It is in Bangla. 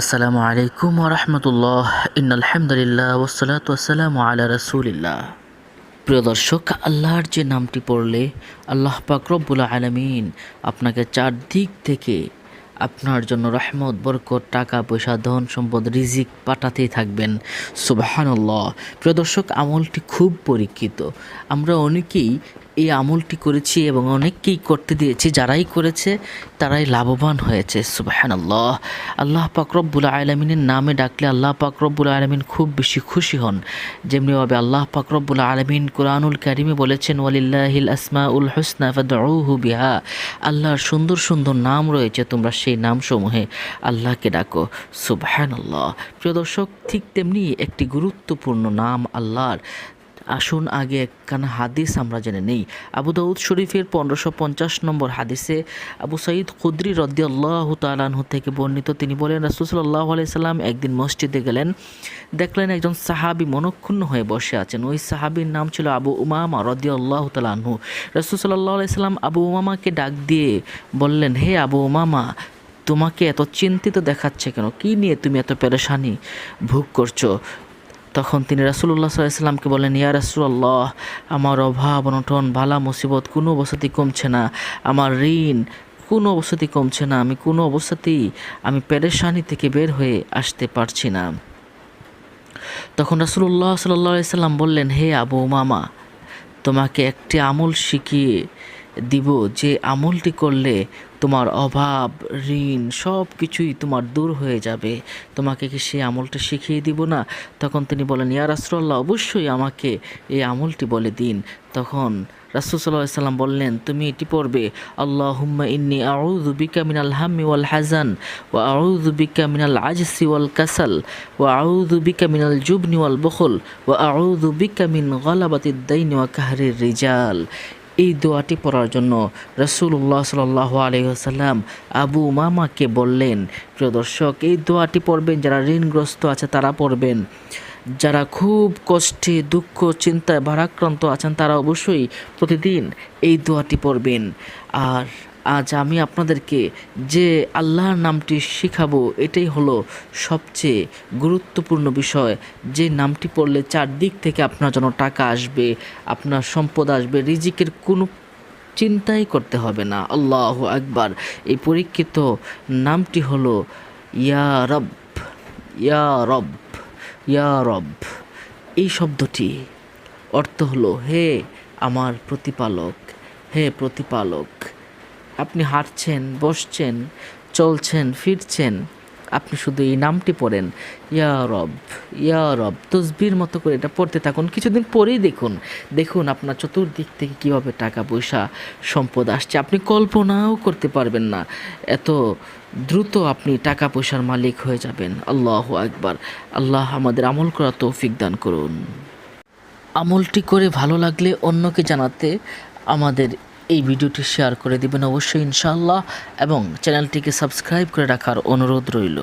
আসসালামু আলাইকুম রহমতুল্লাহ। ইনালহামদুলিল্লাহ ওসালাত ওয়াসালাম আলা রসুলিল্লাহ। প্রিয় দর্শক, আল্লাহর যে নামটি পড়লে আল্লাহ পাক রব্বুল আলমিন আপনাকে চারদিক থেকে আপনার জন্য রহমত, বরকত, টাকা, পয়সা, ধন সম্পদ, রিজিক পাঠাতেই থাকবেন। সুবাহানুল্লাহ। প্রিয় দর্শক, আমলটি খুব পরীক্ষিত। আমরা অনেকেই এই আমলটি করেছি এবং অনেককেই করতে দিয়েছি। যারাই করেছে, তারাই লাভবান হয়েছে। সুবাহান আল্লাহ আল্লাহ পাকরব্বুল আলমিনের নামে ডাকলে আল্লাহ পাকরব্বুল আলমিন খুব বেশি খুশি হন। যেমনিভাবে আল্লাহ পাকরব্বুল আলমিন কোরআনুল কারিমে বলেছেন, ওয়ালিল্লাহিল আসমা উল হুসনা ফাদউহু বিহা। আল্লাহর সুন্দর সুন্দর নাম রয়েছে, তোমরা সেই নামসমূহে আল্লাহকে ডাকো। সুবহান আল্লাহ প্রিয় দর্শক, ঠিক তেমনি একটি গুরুত্বপূর্ণ নাম আল্লাহর। আসুন আগে একখানা হাদিস আমরা জেনে নেই। আবু দাউদ শরীফের পনেরোশো পঞ্চাশ নম্বর হাদিসে আবু সঈদ খুদ্রি রদ্দি আল্লাহ তালাহু থেকে বর্ণিত, তিনি বলেন রাসুসল্লাহ আলাইসাল্লাম একদিন মসজিদে গেলেন। দেখলেন একজন সাহাবি মনক্ষুণ্ণ হয়ে বসে আছেন। ওই সাহাবির নাম ছিল আবু উমামা রদ্দি আল্লাহ তালাহু রাসুসল্লাহ আলাইসাল্লাম আবু উমামাকে ডাক দিয়ে বললেন, হে আবু উমামা, তোমাকে এত চিন্তিত দেখাচ্ছে কেন? কী নিয়ে তুমি এত পেরেশানি ভোগ করছ? তখন তিনি রাসুল্লাহ সাল্লামকে বলেন ইয়া রাসুল্লাহ আমার অভাব, অনটন ভালা মুসিবত কোনো অবস্থাতেই কমছে না। আমার ঋণ কোনো অবস্থাতেই কমছে না। আমি কোনো অবস্থাতেই, আমি পেরেশানি থেকে বের হয়ে আসতে পারছি না। তখন রাসুল্লাহ সাল্লাহ সাল্লাম বললেন, হে আবু মামা তোমাকে একটি আমল শিখিয়ে দিব যে আমলটি করলে তোমার অভাব, ঋণ সব কিছুই তোমার দূর হয়ে যাবে। তোমাকে কি সেই আমলটা শিখিয়ে দিব না? তখন তিনি বলেন, ইয়া রাসুল্লাহ অবশ্যই আমাকে এই আমলটি বলে দিন। তখন রাসুল সাল্লাম বললেন, তুমি এটি পড়বে আল্লাহ হুম্মা ইন্নি আউযু বিকা মিনাল হাম্মি ওয়াল হাজান ওয়া আউযু বিকা মিনাল আজসি ওয়াল কাসাল, ওয়া আউযু বিকা মিনাল জুবনি ওয়াল বখল, ওয়া আউযু বিকা মিন গলাবাতিদ দাইনি ওয়া কাহরির রিজাল। এই দোয়াটি পড়ার জন্য রসুল্লাহ সাল্লাহ আলহিহাসাল্লাম আবু মামাকে বললেন, প্রিয় দর্শক, এই দোয়াটি পড়বেন, যারা ঋণগ্রস্ত আছে তারা পড়বেন। যারা খুব কষ্টে, দুঃখ, চিন্তায় ভারাক্রান্ত আছেন, তারা অবশ্যই প্রতিদিন এই দোয়াটি পড়বেন। আর আজ আমি আপনাদেরকে যে আল্লাহর নামটি শিখাবো, এটাই হলো সবচেয়ে গুরুত্বপূর্ণ বিষয়। যে নামটি পড়লে চারদিক থেকে আপনার জন্য টাকা আসবে, আপনার সম্পদ আসবে, রিজিকের কোনো চিন্তাই করতে হবে না। আল্লাহ একবার এই পরীক্ষিত নামটি হলো, ইয়া রব ইয়া রব। ইয়া রব, এই শব্দটি অর্থ হলো, হে আমার প্রতিপালক, হে প্রতিপালক, আপনি হাঁটছেন, বসছেন, চলছেন, ফিরছেন আপনি শুধু এই নামটি পড়েন। ইয়া রব ইয়া রব, তসবির মতো করে এটা পড়তে থাকুন। কিছুদিন পরেই দেখুন দেখুন আপনার চতুর্দিক থেকে কীভাবে টাকা পয়সা, সম্পদ আসছে। আপনি কল্পনাও করতে পারবেন না এত দ্রুত আপনি টাকা পয়সার মালিক হয়ে যাবেন। আল্লাহ একবার আল্লাহ আমাদের আমল করা তৌফিক দান করুন। আমলটি করে ভালো লাগলে অন্যকে জানাতে আমাদের এই ভিডিওটি শেয়ার করে দিবেন অবশ্যই ইনশাল্লাহ এবং চ্যানেলটিকে সাবস্ক্রাইব করে রাখার অনুরোধ রইল।